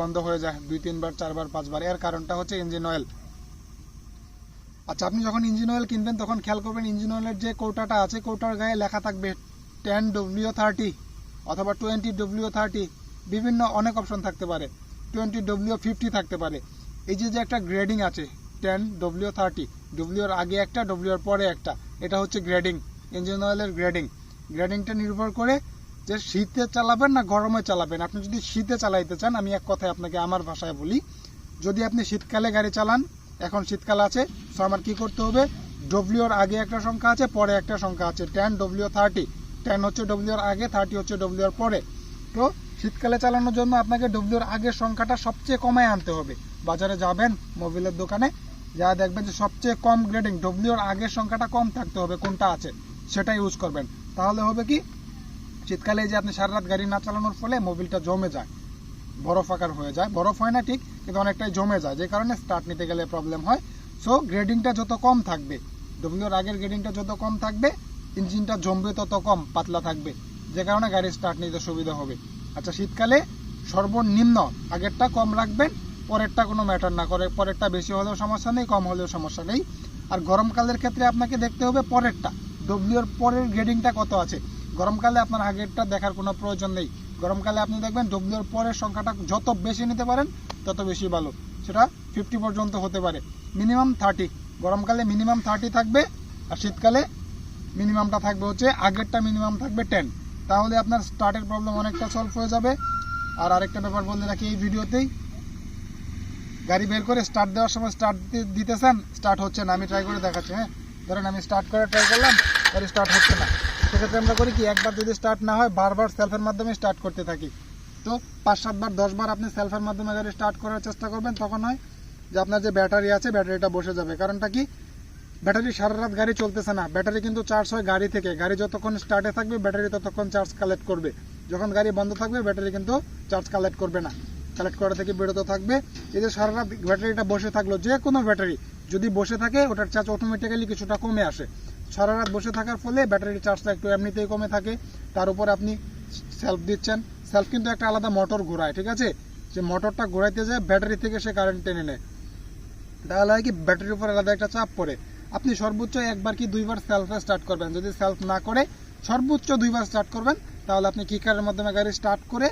বন্ধ হয়ে যায়, দুই, তিনবার, চারবার, পাঁচবার। এর কারণটা হচ্ছে ইঞ্জিন অয়েল আচ্ছা আপনি যখন ইঞ্জিন অয়েল কিনবেন, তখন খেয়াল করবেন ইঞ্জিন অয়েলের যে কৌটাটা আছে, কৌটার গায়ে লেখা থাকবে টেন ডব্লিউ থার্টি অথবা টোয়েন্টি ডব্লিউ থার্টি বিভিন্ন অনেক অপশন থাকতে পারে। টোয়েন্টি ডব্লিউ ফিফটি থাকতে পারে। এই যে যে একটা গ্রেডিং আছে টেন ডব্লিউ থার্টি ডব্লিউর আগে একটা ডব্লিউর পরে একটা। এটা হচ্ছে গ্রেডিং ইঞ্জিন অয়েলের গ্রেডিং গ্রেডিংটা নির্ভর করে যে শীতে চালাবেন না গরমে চালাবেন? আপনি যদি শীতে চালাইতে চান, আমি এক কথায় আপনাকে আমার ভাষায় বলি, যদি আপনি শীতকালে গাড়ি চালান, এখন শীতকাল আছে সো আমার কী করতে হবে? ডব্লিউর আগে একটা সংখ্যা আছে, পরে একটা সংখ্যা আছে। টেন ডব্লিউ থার্টি টেন হচ্ছে ডব্লিউর আগে থার্টি হচ্ছে ডব্লিউর পরে। তো শীতকালে চালানোর জন্য আপনাকে ডব্লিউর আগের সংখ্যাটা সবচেয়ে কমায় আনতে হবে। বাজারে যাবেন, মোবিলের দোকানে, যা দেখবেন যে সবচেয়ে কম গ্রেডিং ডব্লিউর আগের সংখ্যাটা কম থাকতে হবে, কোনটা আছে, সেটা ইউজ করবেন। তাহলে হবে কি? শীতকালে যে আপনি সারা রাত গাড়ি না চালানোর ফলে মোবিলটা জমে যায়। বরফ আকার হয়ে যায়। বরফ হয় না ঠিক, কিন্তু অনেকটাই জমে যায়। যে কারণে স্টার্ট নিতে গেলে প্রবলেম হয়। সো গ্রেডিংটা যত কম থাকবে ডব্লিউর আগের গ্রেডিংটা যত কম থাকবে ইঞ্জিনটা জমবে তত কম, পাতলা থাকবে। যে কারণে গাড়ি স্টার্ট নিতে সুবিধা হবে। আচ্ছা শীতকালে সর্বনিম্ন আগেরটা কম রাখবেন, পরেরটা কোনো ম্যাটার না করে। পরেরটা বেশি হলেও সমস্যা নেই, কম হলেও সমস্যা নেই। আর গরমকালের ক্ষেত্রে আপনাকে দেখতে হবে পরেরটা। ডব্লিউর পরের গ্রেডিংটা কত আছে? গরমকালে আপনার আগেরটা দেখার কোনো প্রয়োজন নেই। গরমকালে আপনি দেখবেন ডব্লিউর পরের সংখ্যাটা যত বেশি নিতে পারেন, তত বেশি ভালো। সেটা ফিফটি পর্যন্ত হতে পারে। মিনিমাম থার্টি গরমকালে মিনিমাম থার্টি থাকবে, আর শীতকালে মিনিমামটা থাকবে হচ্ছে আগেরটা মিনিমাম থাকবে টেন তাহলে আপনার স্টার্টের প্রবলেম অনেকটা সলভ হয়ে যাবে। আর আরেকটা ব্যাপার বলে রাখি এই ভিডিওতেই। গাড়ি বের করে স্টার্ট দেওয়ার সময় স্টার্ট দিতেছেন স্টার্ট হচ্ছে না। আমি ট্রাই করে দেখাচ্ছি হ্যাঁ? ধরেন আমি স্টার্ট করে ট্রাই করলাম গাড়ি স্টার্ট হচ্ছে না। সেক্ষেত্রে আমরা করি কি, একবার যদি স্টার্ট না হয়, বারবার সেলফের মাধ্যমে স্টার্ট করতে থাকি। তো পাঁচ সাতবার দশবার আপনি সেলফের মাধ্যমে গাড়ি স্টার্ট করার চেষ্টা করবেন, তখন হয় যে আপনার যে ব্যাটারি আছে ব্যাটারিটা বসে যাবে। কারণটা কি? ব্যাটারি সারা রাত গাড়ি চলতেছে না। ব্যাটারি কিন্তু চার্জ হয় গাড়ি থেকে। গাড়ি যতক্ষণ স্টার্টে থাকবে ব্যাটারি ততক্ষণ চার্জ কালেক্ট করবে। যখন গাড়ি বন্ধ থাকবে ব্যাটারি কিন্তু চার্জ কালেক্ট করবে না। কালেক্ট করা থেকে বিরত থাকবে। এই যে সারা রাত ব্যাটারিটা বসে থাকল, যে কোনো ব্যাটারি যদি বসে থাকে, ওটার চার্জ অটোমেটিক্যালি কিছুটা কমে আসে। সারা রাত বসে থাকার ফলে ব্যাটারির চার্জটা একটু এমনিতেই কমে থাকে। তার উপর আপনি সেলফ দিচ্ছেন। সেলফ কিন্তু একটা আলাদা মোটর ঘোরায়, ঠিক আছে? যে মোটরটা ঘোরাইতে যায়, ব্যাটারি থেকে সে কারেন্ট টেনে নেয়। তাহলে হয় কি, ব্যাটারির উপর আলাদা একটা চাপ পড়ে। আপনি সর্বোচ্চ একবার কি দুইবার সেলফে স্টার্ট করবেন? যদি সেলফ না করে, সর্বোচ্চ দুইবার স্টার্ট করবেন, তাহলে আপনি কিকারের মাধ্যমে গাড়ি স্টার্ট করে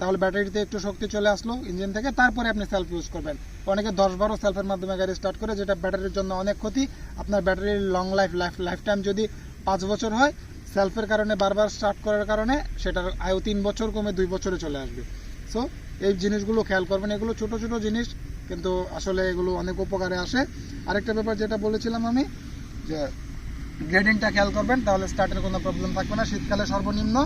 তাহলে ব্যাটারিতে একটু শক্তি চলে আসলো ইঞ্জিন থেকে, তারপরে আপনি সেলফ ইউজ করবেন। অনেকে দশ বারো সেলফের মাধ্যমে গাড়ি স্টার্ট করে, যেটা ব্যাটারির জন্য অনেক ক্ষতি। আপনার ব্যাটারির long life life life time যদি পাঁচ বছর হয় সেলফের কারণে বারবার স্টার্ট করার কারণে সেটার আয়ু তিন বছর কমে দুই বছরে চলে আসবে। সো এই জিনিসগুলো খেয়াল করবেন, এগুলো ছোট ছোট জিনিস, কিন্তু আসলে এগুলো অনেক উপকারে আসে। আরেকটা ব্যাপার যেটা বলেছিলাম আমি, যে গ্রেডিংটা খেয়াল করবেন, তাহলে স্টার্টের কোনো প্রবলেম থাকবে না। শীতকালে সর্বনিম্ন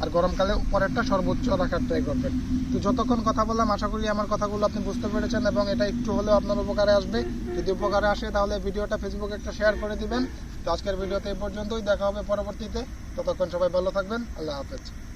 আর গরমকালে পরেরটা সর্বোচ্চ রাখার ট্রাই করবেন। তো যতক্ষণ কথা বললাম, আশা করি আমার কথাগুলো আপনি বুঝতে পেরেছেন এবং এটা একটু হলেও আপনার উপকারে আসবে। যদি উপকারে আসে, তাহলে ভিডিওটা ফেসবুকে একটা শেয়ার করে দিবেন। তো আজকের ভিডিওতে এই পর্যন্তই। দেখা হবে পরবর্তীতে। ততক্ষণ সবাই ভালো থাকবেন। আল্লাহ হাফেজ।